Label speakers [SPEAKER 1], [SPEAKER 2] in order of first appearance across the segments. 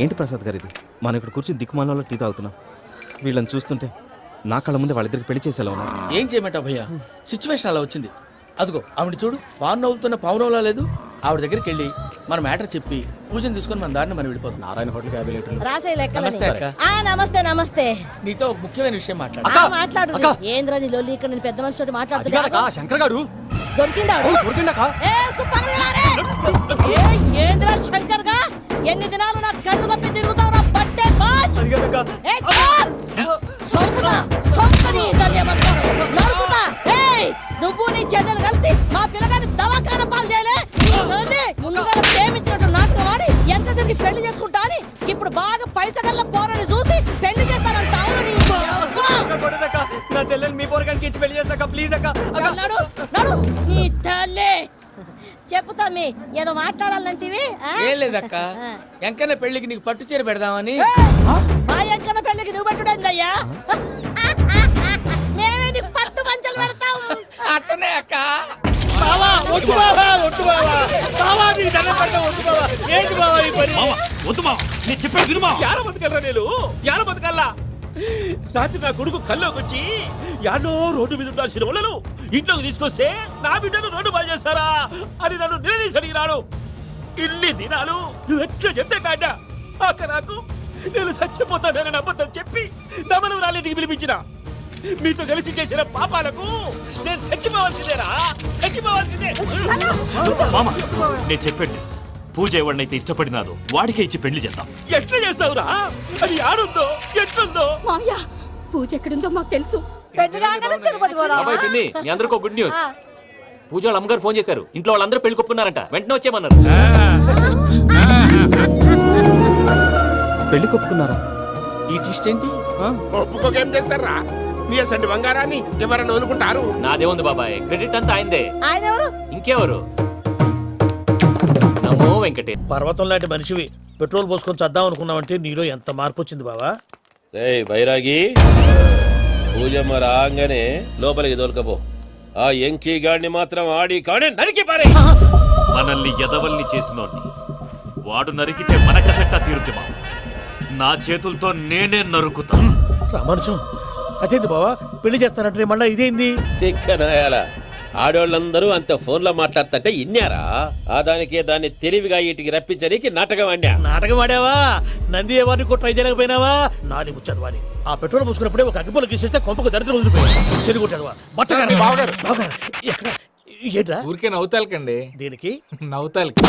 [SPEAKER 1] ఏంటి ప్రసాద్ గారు ఇది మనం ఇక్కడ కూర్చుని దిక్కుమాలలో టీ తాగుతున్నాం. వీళ్ళని చూస్తుంటే నా కళ్ళ ముందే వాళ్ళిద్దరికి పెళ్ళి చేసేలా ఉన్నారు
[SPEAKER 2] ఏం చేయమంటావు భయ్యా? సిచ్యువేషన్ అలా వచ్చింది. అదిగో ఆవిడ చూడు. పాను నవ్వుతున్న పౌనంలా లేదు. ఆవిడ దగ్గరికి వెళ్ళి మన మ్యాటర్ చెప్పి పూజను తీసుకొని మన దారిని మనం వెళ్ళిపోతాం
[SPEAKER 3] నారాయణ హోటల్ యాభై లీటర్లు.
[SPEAKER 4] రాసే
[SPEAKER 2] నమస్తే అక్క.
[SPEAKER 4] ఆ నమస్తే నమస్తే.
[SPEAKER 2] నీతో ఒక ముఖ్యమైన విషయం మాట్లాడు
[SPEAKER 4] ఆ, మాట్లాడు. ఏంద్రా నీ లొల్లి ఇక్కడ నేను పెద్ద మనిషి తోటి మాట్లాడుతున్నా
[SPEAKER 3] శంకర్ గారు.
[SPEAKER 4] దొరికిండాడు
[SPEAKER 3] దొరికిండకా
[SPEAKER 4] ఏ, ఏంద్రా శంకర్గా ఎన్ని దినాలు నా కళ్ళు కప్పి తిరుగుతావు నా పట్టే బాచ్ చెప్పుతామి ఏదో మాట్లాడాలంటివి?
[SPEAKER 2] ఏం లేదక్క. ఎంకన్న పెళ్ళికి నీకు పట్టు చీర పెడదామని!
[SPEAKER 4] మా ఎంకన్న పెళ్ళికి నువ్వు పెట్టుడైందయ్యా? మేమే నీకు పట్టు పంచలు పెడతాం
[SPEAKER 2] అట్టనే అక్క.
[SPEAKER 5] బావా బావా బావా. నీకు దండం పెడతా వద్దు బావా. ఏంటి బావా ఈ పని?
[SPEAKER 6] వద్దు మా నేను చెప్పేది విను మా
[SPEAKER 5] యార బతకల్లా నేను? యార బతకల్లా రాత్రి నా కొడుకు కల్లోకి వచ్చి యాడో రోడ్డు మీద ఉన్న సినిమాలను ఇంట్లోకి తీసుకొస్తే నా బిడ్డను రోడ్డు బాగా చేస్తారా? అని నన్ను నిలదీసి అడిగినాడు. ఇన్ని దినాలు నువ్వు ఎట్లా చెప్తే కాడ? అక్క నాకు నేను చచ్చిపోతానని అబద్ధం చెప్పి నా రాలేటికి పిలిపించిన. మీతో కలిసి చేసిన పాపాలకు నేను చచ్చిపోవాల్సిందేరా? చచ్చిపోవాల్సిందే.
[SPEAKER 6] మామ నేను చెప్పండి పూజ ఎవరినైతే ఇష్టపడినాదో వాడికే ఇచ్చి పెళ్ళి చేద్దాం.
[SPEAKER 5] ఎట్లా చేస్తావురా అది ఆడుందో? ఎట్లుందో?
[SPEAKER 7] మామయ్య పూజ ఎక్కడుందో మాకు తెలుసు?
[SPEAKER 8] అబ్బాయి పిన్ని మీ అందరికీ గుడ్ న్యూస్. పూజ వాళ్ళ అమ్మగారు ఫోన్ చేశారు. ఇంట్లో వాళ్ళందరూ పెళ్ళి కొప్పుకున్నారంట. వెంటనే వచ్చేయమన్నారు.
[SPEAKER 1] పెళ్ళి కొప్పుకున్నారా?
[SPEAKER 2] ఈ ట్విస్ట్ ఏంటి?
[SPEAKER 9] ఒప్పుకోకేం చేస్తారా? నీ అసంటి బంగారాన్ని ఎవరన్నా వదులుకుంటారు?
[SPEAKER 8] నాదే ఉంది బాబాయ్. క్రెడిట్ అంతా ఆయనదే.
[SPEAKER 4] ఆయన ఎవరు?
[SPEAKER 8] ఇంకెవరు? నమో వెంకటే
[SPEAKER 5] పర్వతం లాంటి మనిషివి. పెట్రోల్ పోసుకొని చద్దాం అనుకున్నావంటే నీలో ఎంత మార్పు వచ్చింది బావా?
[SPEAKER 10] ఏయ్ బైరాగి పూజమ్మ రాగానే లోపలికి దొరకపో ఆ ఎంకీ గాడిని మాత్రం ఆడి కాడే నరికి పారే.
[SPEAKER 6] మనల్ని ఎదవల్ని చేసినోడ్ని. వాడు నరికితే మనకసెట్టా తీరుతుమా నా చేతులతో నేనే నరుకుతా.
[SPEAKER 5] రామానుజం అదేంది బావా? పెళ్ళి చేస్తానంటే మళ్ళీ ఇదేంది?
[SPEAKER 10] చిక్కనాయాల ఆడోళ్ళందరూ అంత ఫోన్లో మాట్లాడుతుంటే ఇన్నారా? ఆ దానికే దాన్ని తెలివిగా ఇటుకి రప్పించడానికి నాటకం అండా
[SPEAKER 5] నాటకం ఆడావా? నంది ఎవరిని కూడా ట్రై చేయలేకపోయినావా? నాని ముచ్చదు వాని ఆ పెట్రోల్ పోసుకున్నప్పుడే ఒక అగ్గిపుల్ల గీసేస్తే కొంపకు దరిద్రం వదిలిపోయాడు చెరుగుంటదవా బట్టగారు బావగారు. బావగారు ఎక్కడ? ఏంట్రా?
[SPEAKER 9] ఊరికే నవ్వుతాలకండి.
[SPEAKER 5] దీనికి?
[SPEAKER 9] నవ్వుతాలకి.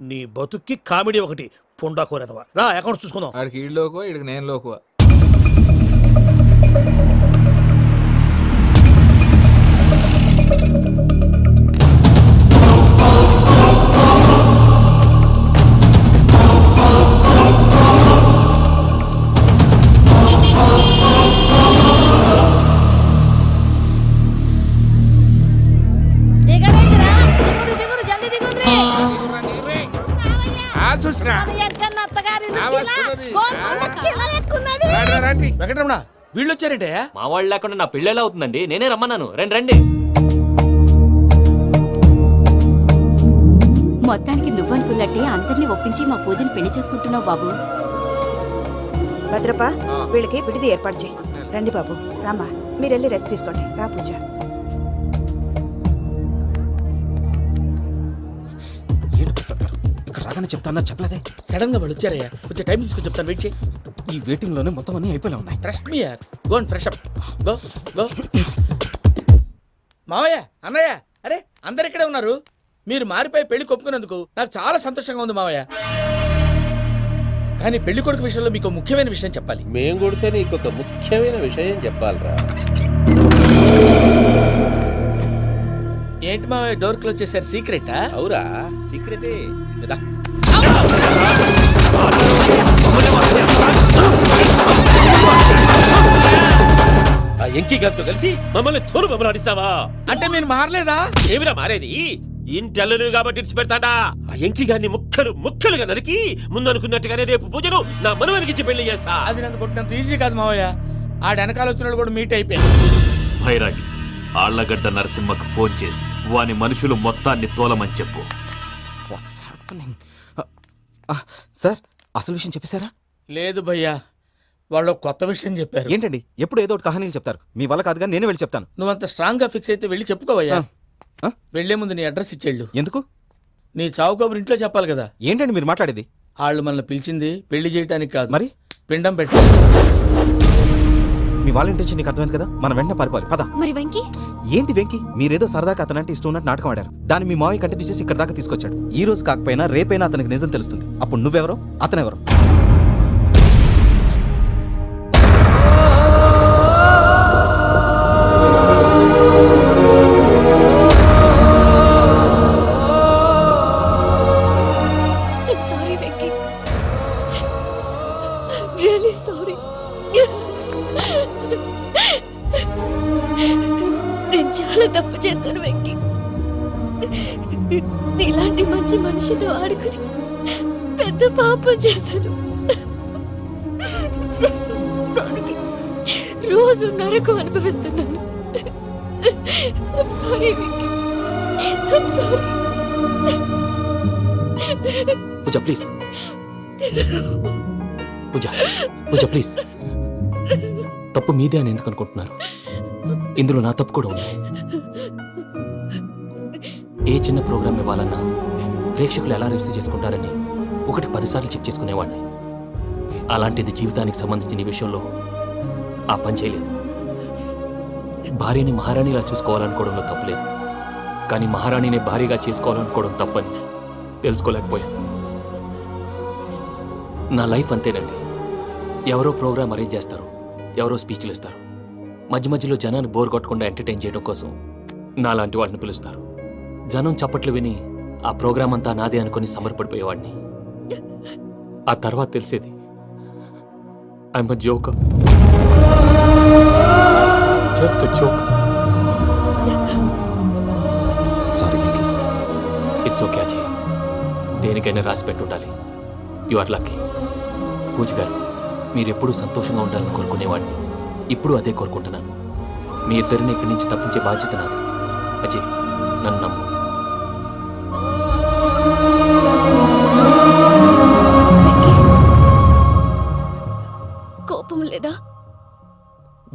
[SPEAKER 5] నీ బతుక్కి కామెడీ ఒకటి. పుండా కోరేదవా? రా అకౌంట్స్ చూసుకుందాం.
[SPEAKER 9] ఆడికి ఈడు లోకువ ఈడికి నేను లోకువ. రండి.
[SPEAKER 2] వెంకటరమణ వీళ్ళు వచ్చారంటే
[SPEAKER 8] మా వాళ్ళు లేకుండా నా ఎలా అవుతుందండి. నేనే రమ్మన్నాను. రండి రండి.
[SPEAKER 7] మొత్తానికి నువ్వనుకున్నట్టే అందరినీ ఒప్పించి మా పూజని పెళ్ళి చేసుకుంటున్నావు బాబు.
[SPEAKER 11] భద్రప వీళ్ళకి విడిది ఏర్పాటు చేయి. రండి బాబు రామ్మా. మీరు వెళ్ళి రెస్ట్ తీసుకోండి. రా పూజ.
[SPEAKER 1] రాగానే చెప్తానా చెప్పలేదే.
[SPEAKER 2] సడన్గా వాళ్ళు వచ్చారయ్యా. కొంచెం టైం తీసుకొని చెప్తాను వెయిట్ చేయి.
[SPEAKER 1] ఈ వెయిటింగ్లోనే మొత్తం అన్ని అయిపోయినా ఉన్నాయి.
[SPEAKER 2] ట్రస్ట్ మీ యార్ go and fresh up go go మావయ్య అన్నయ్య అరే అందరు ఇక్కడే ఉన్నారు. మీరు మారిపోయి పెళ్ళి కొప్పుకున్నందుకు నాకు చాలా సంతోషంగా ఉంది మావయ్య. కానీ పెళ్ళి కొడుకు విషయంలో మీకు ముఖ్యమైన విషయం చెప్పాలి.
[SPEAKER 10] మేం కొడితే నీకు ఒక ముఖ్యమైన విషయం చెప్పాలిరా.
[SPEAKER 2] ఏంటి మావయ్య డోర్ క్లోజ్ చేశారు? సీక్రెటా
[SPEAKER 10] అవురా సీక్రెటే ఎంకీ గారితో కలిసి మమ్మల్ని తోలు బొమ్మలాడిస్తావా?
[SPEAKER 2] అంటే మీరు మారలేదా?
[SPEAKER 10] ఏమిరా మారేది? ఇంటల్లును కాబట్టి ఇడిచి పెడతాడా ఆ ఎంకి గారిని ముక్కలు ముక్కలుగా నరికి ముందు అనుకున్నట్టుగానే రేపు పూజను నా మనవనికి ఇచ్చి పెళ్ళి చేస్తా.
[SPEAKER 2] అది నన్ను కొట్టినంత ఈజీ కాదు మావయ్య. ఆ వెనకాల వచ్చిన వాళ్ళు కూడా మీట్ అయిపోయారు.
[SPEAKER 6] భైరాగి ఆళ్ళగడ్డ నరసింహకు ఫోన్ చేసి వాని మనుషులు మొత్తాన్ని తోలమని చెప్పు.
[SPEAKER 1] వాట్స్ హ్యాపెనింగ్ సార్ అసలు విషయం చెప్పేశారా?
[SPEAKER 2] లేదు భయ్యా. వాళ్ళు కొత్త విషయం చెప్పారు.
[SPEAKER 1] ఏంటండి? ఎప్పుడు ఏదో ఒకటి కహానీలు చెప్తారు. మీ వల్ల కాదుగా నేనే వెళ్ళి చెప్తాను.
[SPEAKER 2] నువ్వంత స్ట్రాంగ్గా ఫిక్స్ అయితే వెళ్ళి చెప్పుకోవయ్యా.
[SPEAKER 1] ఆ?
[SPEAKER 2] వెళ్ళే ముందు నీ అడ్రస్ ఇచ్చేళ్ళు.
[SPEAKER 1] ఎందుకు?
[SPEAKER 2] నీ చావు కబురు ఇంట్లో చెప్పాలి కదా.
[SPEAKER 1] ఏంటండి మీరు మాట్లాడేది?
[SPEAKER 2] వాళ్ళు మనల్ని పిలిచింది పెళ్ళి చేయటానికి కాదు.
[SPEAKER 1] మరి?
[SPEAKER 2] పిండం పెట్టి.
[SPEAKER 1] మీ వాళ్ళ ఇంటి నీకు అర్థమైంది కదా? మనం వెంటనే పారిపోవాలి. పద.
[SPEAKER 7] మరి వెంకీ?
[SPEAKER 1] ఏంటి వెంకి? మీరేదో సరదాగా అతనంటే ఇష్టం ఉన్నట్టు నాటకం ఆడారు. దాన్ని మీ మావయ్య కంటిన్యూ చేసి ఇక్కడ దాకా తీసుకొచ్చాడు. ఈ రోజు కాకపోయినా రేపైనా అతనికి నిజం తెలుస్తుంది. అప్పుడు నువ్వెవరో? అతనెవరో?
[SPEAKER 8] పూజ ప్లీజ్ పూజ పూజ ప్లీజ్ తప్పు మీదే అని ఎందుకు అనుకుంటున్నారు? ఇందులో నా తప్పు కూడా ఉంది. ఏ చిన్న ప్రోగ్రామ్ ఇవ్వాలన్నా ప్రేక్షకులు ఎలా రిసీవ్ చేసుకుంటారని ఒకటి పదిసార్లు చెక్ చేసుకునేవాడిని. అలాంటిది జీవితానికి సంబంధించిన విషయంలో ఆ పని చేయలేదు. భార్యని మహారాణిలా చూసుకోవాలనుకోవడంలో తప్పులేదు కానీ మహారాణిని భారీగా చేసుకోవాలనుకోవడం తప్పని తెలుసుకోలేకపోయాను. నా లైఫ్ అంతేనండి. ఎవరో ప్రోగ్రామ్ అరేంజ్ చేస్తారు ఎవరో స్పీచ్లు ఇస్తారు. మధ్య మధ్యలో జనాన్ని బోర్ కొట్టకుండా ఎంటర్టైన్ చేయడం కోసం నాలాంటి వాళ్ళని పిలుస్తారు. జనం చప్పట్లు విని ఆ ప్రోగ్రాం అంతా నాదే అనుకుని సమర్పడిపోయేవాడిని. ఆ తర్వాత తెలిసేది I'm joke just joke it's okay Ajay దేనికైనా రాసి పెట్టుండాలి. యు ఆర్ లక్కీ పూజ గారు మీరు ఎప్పుడూ సంతోషంగా ఉండాలని కోరుకునేవాడిని. ఇప్పుడు అదే కోరుకుంటున్నాను. మీ ఇద్దరిని ఇక్కడి నుంచి తప్పించే బాధ్యత నాది. అజయ్ నన్ను నమ్ము.
[SPEAKER 7] కోపం లేదా?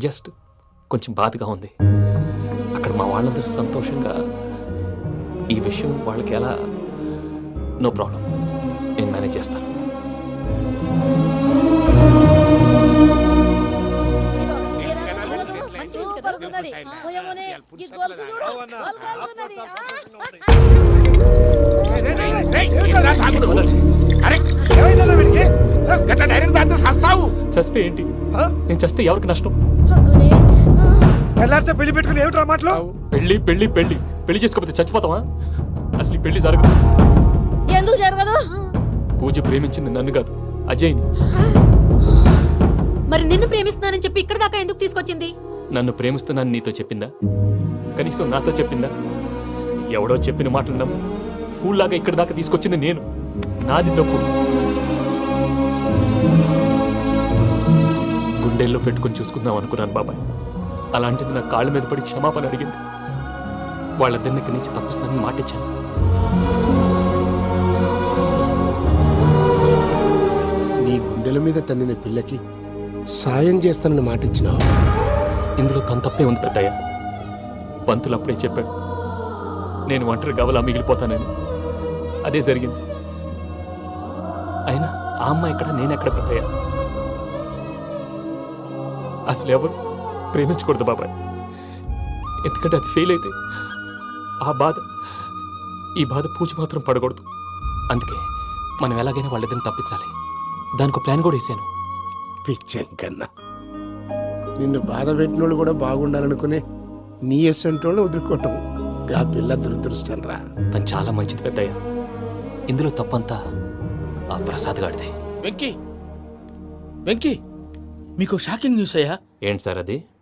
[SPEAKER 8] జస్ట్ కొంచెం బాధగా ఉంది. అక్కడ మా వాళ్ళందరూ సంతోషంగా ఈ విషయం వాళ్ళకి ఎలా? నో ప్రాబ్లం నేను మేనేజ్ చేస్తాను. చస్తే ఏంటి? నేను చస్తే ఎవరికి నష్టం?
[SPEAKER 3] తెల్లారితే పెళ్ళి పెట్టుకుని ఏమిట్రా మాటలు?
[SPEAKER 8] పెళ్ళి పెళ్ళి పెళ్ళి పెళ్ళి చేసుకోకపోతే చచ్చిపోతావా? అసలు ఈ పెళ్ళి జరగదు.
[SPEAKER 4] ఎందుకు జరగదు?
[SPEAKER 8] పూజ ప్రేమించింది నన్ను కాదు అజయ్ని.
[SPEAKER 7] మరి నిన్ను ప్రేమిస్తున్నానని చెప్పి ఇక్కడ దాకా ఎందుకు తీసుకొచ్చింది?
[SPEAKER 8] నన్ను ప్రేమిస్తున్నాను నీతో చెప్పిందా? కనీసం నాతో చెప్పిందా? ఎవడో చెప్పిన మాటలు నమ్ము. ఫూల్ లాగా ఇక్కడి దాకా తీసుకొచ్చింది నేను. నాది తప్పు. గుండెల్లో పెట్టుకుని చూసుకుందాం అనుకున్నాను బాబాయ్. అలాంటిది నా కాళ్ళ మీద పడి క్షమాపణ అడిగింది. వాళ్ళిద్దరిని ఇక్కడి నుంచి తప్పిస్తానని మాటిచ్చాను.
[SPEAKER 9] నీ గుండెల మీద తన్నిన పిల్లకి సాయం చేస్తానని మాటిచ్చినావు.
[SPEAKER 8] ఇందులో తన తప్పే ఉంది పెద్దయ్య. పంతులు అప్పుడే చెప్పాడు నేను ఒంటరి గవలా మిగిలిపోతానని. అదే జరిగింది. అయినా ఆ అమ్మాయి ఎక్కడ నేనెక్కడ పెద్దయ్య? అసలు ఎవరు? ప్రేమించకూడదు బాబాయ్. ఎందుకంటే అది ఫెయిల్ అయితే ఆ బాధ ఈ బాధ పూజ మాత్రం పడకూడదు. అందుకే మనం ఎలాగైనా వాళ్ళిద్దరిని తప్పించాలి. దానికి ఒక ప్లాన్ కూడా వేసాను.
[SPEAKER 9] పిచ్చం కన్నా నిన్ను బాధ పెట్టినోళ్ళు కూడా బాగుండాలనుకునే నీ ఎస్సంటోళ్ళు వదులుకోవటం ఆ పిల్ల దురదృష్టం రా
[SPEAKER 8] తను చాలా మంచిది పెద్దయ్య. ఇందులో తప్పంతా ఆ ప్రసాద్ గాడిదే
[SPEAKER 2] వెంకీ! వెంకీ! మీకు షాకింగ్ న్యూస్ అయ్యా?
[SPEAKER 8] ఏంటి సార్ అది?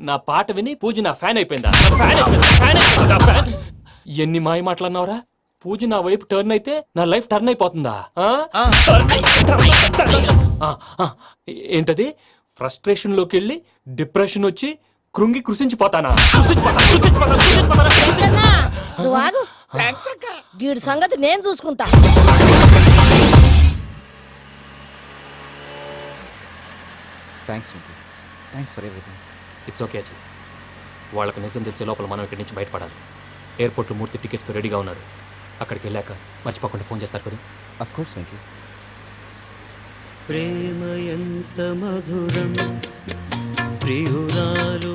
[SPEAKER 8] నా పాట విని పూజ నా ఫ్యాన్ అయిపోయిందా? ఫ్యాన్ అయిపోయిందా? ఫ్యాన్ అయిపోయిందా? ఫ్యాన్? ఎన్ని మాయ మాటలన్నావురా? పూజ నా వైపు టర్న్ అయితే నా లైఫ్ టర్న్ అయిపోతుందా? ఆ? ఆ, ఆ. ఏంటది ఫ్రస్ట్రేషన్లోకి వెళ్ళి డిప్రెషన్ వచ్చి కృంగి కృషించిపోతానా
[SPEAKER 4] నువ్వు ఆగు. వీడి సంగతి నేను చూసుకుంటా.
[SPEAKER 1] Thanks thanks for everything
[SPEAKER 8] it's okay Ajay వాళ్ళకి నిజం తెలిసే లోపల మనం ఇక్కడి నుంచి బయటపడాలి. ఎయిర్పోర్ట్లో మూర్తి టికెట్స్తో రెడీగా ఉన్నారు. అక్కడికి వెళ్ళాక మర్చిపోకుండా ఫోన్ చేస్తారు కదా?
[SPEAKER 1] అఫ్ కోర్స్ వెంకీ
[SPEAKER 3] ప్రేమ ఎంత మధురం ప్రియురాలు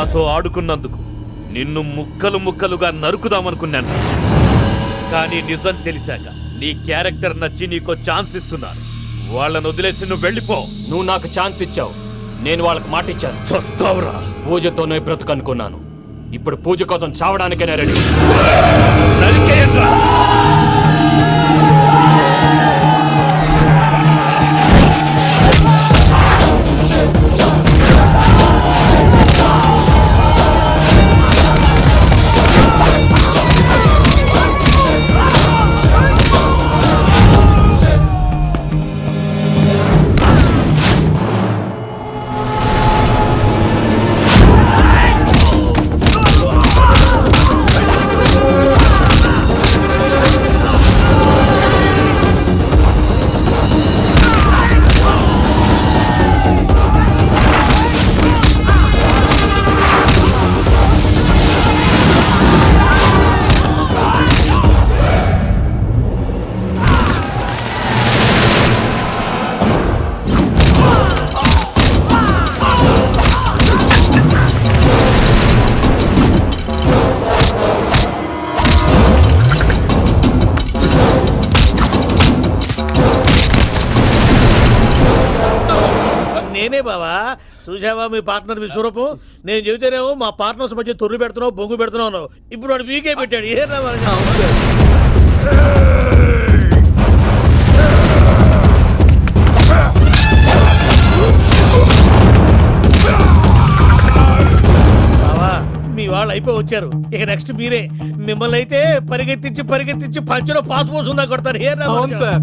[SPEAKER 6] మాతో ఆడుకున్నందుకు నిన్ను ముక్కలు ముక్కలుగా నరుకుదామనుకున్నాను. కానీ నిజం తెలిసాక నీ క్యారెక్టర్ నచ్చి నీకో ఛాన్స్ ఇస్తున్నాను. వాళ్ళను వదిలేసి నువ్వు వెళ్ళిపో.
[SPEAKER 8] నువ్వు నాకు ఛాన్స్ ఇచ్చావు. నేను వాళ్ళకి మాట ఇచ్చాను.
[SPEAKER 6] చస్తావురా.
[SPEAKER 8] పూజతోనే బ్రతుకు అనుకున్నాను ఇప్పుడు పూజ కోసం చావడానికైనా రెడీ.
[SPEAKER 5] చూసావా మీ పార్ట్నర్ విశ్వరూపం నేను చెబితేనేమో మా పార్ట్నర్స్ మధ్య తొర్రు పెడుతున్నావు బొంగు పెడుతున్నావు. ఇప్పుడు వాడు వీకే పెట్టాడు. ఏ బావా మీ వాళ్ళు అయిపోయి వచ్చారు. ఇక నెక్స్ట్ మీరే. మిమ్మల్ని అయితే పరిగెత్తించి పరిగెత్తించి పంచలో పాస్ పోసుందా కొడతారు. ఏ అవును సార్.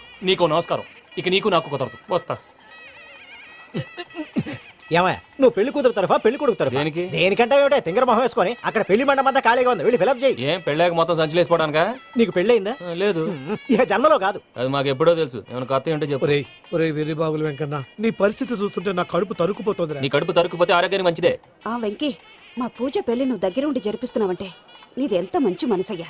[SPEAKER 8] నీకు నమస్కారం. ఇక నీకు నాకు కుదరదు. వస్తా.
[SPEAKER 12] ఏమయ్య నువ్వు పెళ్ళి కూతురు తరఫా పెళ్ళి కొడుకు తరఫా?
[SPEAKER 8] దేనికి?
[SPEAKER 12] దేనికంటే ఏమిటే తింగర మొహం వేసుకొని అక్కడ పెళ్ళి మండపం అంతా ఖాళీగా ఉంది. వెళ్ళి ఫిలప్ చేయి.
[SPEAKER 8] ఏం పెళ్ళాక మొత్తం సంచలేసిపోవడానికా
[SPEAKER 12] నీకు
[SPEAKER 8] ఆ, లేదు.
[SPEAKER 12] ఇక జన్మలో కాదు.
[SPEAKER 8] అది మాకు ఎప్పుడో తెలుసు. ఏమైనా కొత్త ఏంటో చెప్పు.
[SPEAKER 9] ఒరేయ్ ఒరేయ్ వెర్రి బాబులు వెంకన్న నీ పరిస్థితి చూస్తుంటే నా కడుపు తరుక్కుపోతుంది
[SPEAKER 8] నీ కడుపు తరుక్కుపోతే ఆరోగ్యానికి మంచిదే.
[SPEAKER 11] ఆ వెంకీ మా పూజ పెళ్ళి నువ్వు దగ్గరుండి జరిపిస్తున్నావంటే నీది ఎంత మంచి మనసయ్యా.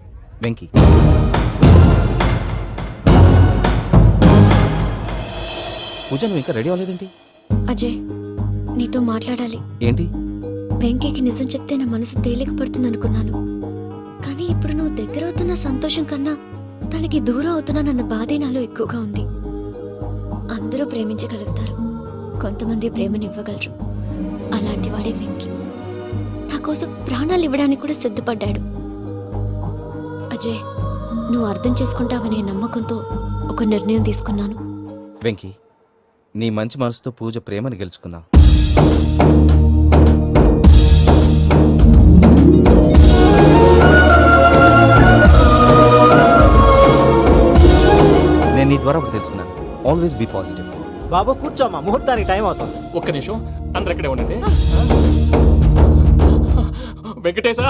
[SPEAKER 1] వెంకీ. పూజ నువ్వు ఇంకా రెడీ అవ్వలేదేంటి?
[SPEAKER 7] అజయ్ నీతో మాట్లాడాలి.
[SPEAKER 1] ఏంటి?
[SPEAKER 7] వెంకీకి నిజం చెప్తే నా మనసు తేలిక పడుతుంది అనుకున్నాను కానీ ఇప్పుడు నువ్వు దగ్గర అవుతున్న సంతోషం కన్నా తనకి దూరం అవుతున్నానన్న బాధే నాలో ఎక్కువగా ఉంది. అందరూ ప్రేమించగలుగుతారు. కొంతమంది ప్రేమనివ్వగలరు. అలాంటి వాడే వెంకీ. నా కోసం ప్రాణాలు ఇవ్వడానికి కూడా సిద్ధపడ్డాడు. అజయ్ నువ్వు అర్థం చేసుకుంటావనే నమ్మకంతో ఒక నిర్ణయం తీసుకున్నాను.
[SPEAKER 1] వెంకీ నీ మంచి మనసుతో పూజ ప్రేమని గెలుచుకున్నావు నేను నీ ద్వారా ఒకటి తెలుసుకున్నాను. ఆల్వేస్ బీ పాజిటివ్
[SPEAKER 12] బాబు కూర్చోమ్మా ముహూర్తానికి టైం అవుతుంది.
[SPEAKER 8] ఒక్క నిమిషం అందరు ఇక్కడే ఉండండి. వెంకటేశా!